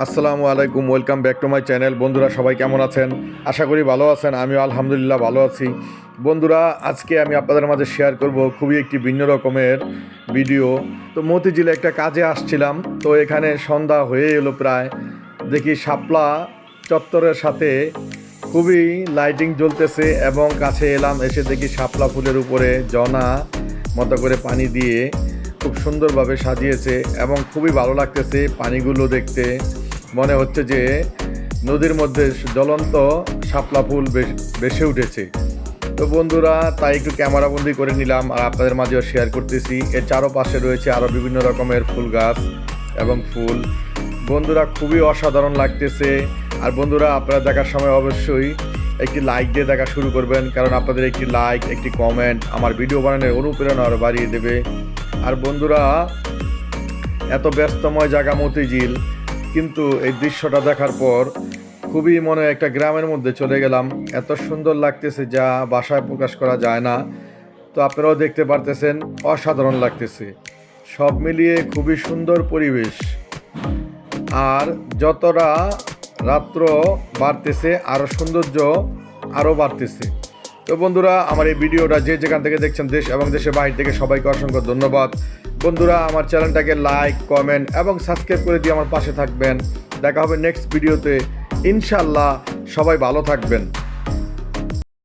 আসসালামু আলাইকুম, welcome back to my channel. বন্ধুরা, সবাই কেমন আছেন? আশা করি ভালো আছেন, আমিও আলহামদুলিল্লাহ ভালো আছি। বন্ধুরা, আজকে আমি আপনাদের মাঝে শেয়ার করব খুবই একটি ভিন্ন রকমের ভিডিও তো মতিঝিলে একটা কাজে আসছিলাম, তো এখানে সন্ধ্যা হয়ে এলো প্রায়। দেখি শাপলা চত্বরের সাথে খুবই লাইটিং জ্বলতেছে এবং কাছে এলাম, এসে দেখি শাপলা ফুলের উপরে জনা মতো করে পানি দিয়ে খুব সুন্দরভাবে সাজিয়েছে এবং খুবই ভালো লাগতেছে পানিগুলো দেখতে। মনে হচ্ছে যে নদীর মধ্যে জ্বলন্ত শাপলা ফুল বেশ- ভেসে উঠেছে। তো বন্ধুরা, তাই একটু ক্যামেরাবন্দি করে নিলাম আর আপনাদের মাঝেও শেয়ার করতেছি। এর চারপাশে রয়েছে আরও বিভিন্ন রকমের ফুল গাছ এবং ফুল। বন্ধুরা, খুবই অসাধারণ লাগতেছে। আর বন্ধুরা, আপনারা দেখার সময় অবশ্যই একটি লাইক দিয়ে দেখা শুরু করবেন, কারণ আপনাদের একটি লাইক একটি কমেন্ট আমার ভিডিও বানানোর অনুপ্রেরণা আরও বাড়িয়ে দেবে। আর বন্ধুরা, এত ব্যস্তময় জায়গা মতিঝিল কিন্তু এই দৃশ্যটা দেখার পর খুবই মনে একটা গ্রামের মধ্যে চলে গেলাম। এত সুন্দর লাগতেছে যা বাসায় প্রকাশ করা যায় না। তো আপনারাও দেখতে পারতেছেন, অসাধারণ লাগতেছে। সব মিলিয়ে খুবই সুন্দর পরিবেশ। আর যতটা রাত্র বাড়তেছে আরও সৌন্দর্য আরও বাড়তেছে। তো বন্ধুরা, আমার এই ভিডিওটা যে যেখান থেকে দেখছেন দেশ এবং দেশের বাইরে থেকে সবাইকে অসংখ্য ধন্যবাদ। বন্ধুরা, আমার চ্যানেলটাকে লাইক কমেন্ট এবং সাবস্ক্রাইব করে দিয়ে আমার পাশে থাকবেন। দেখা হবে নেক্সট ভিডিওতে ইনশাল্লাহ সবাই ভালো থাকবেন।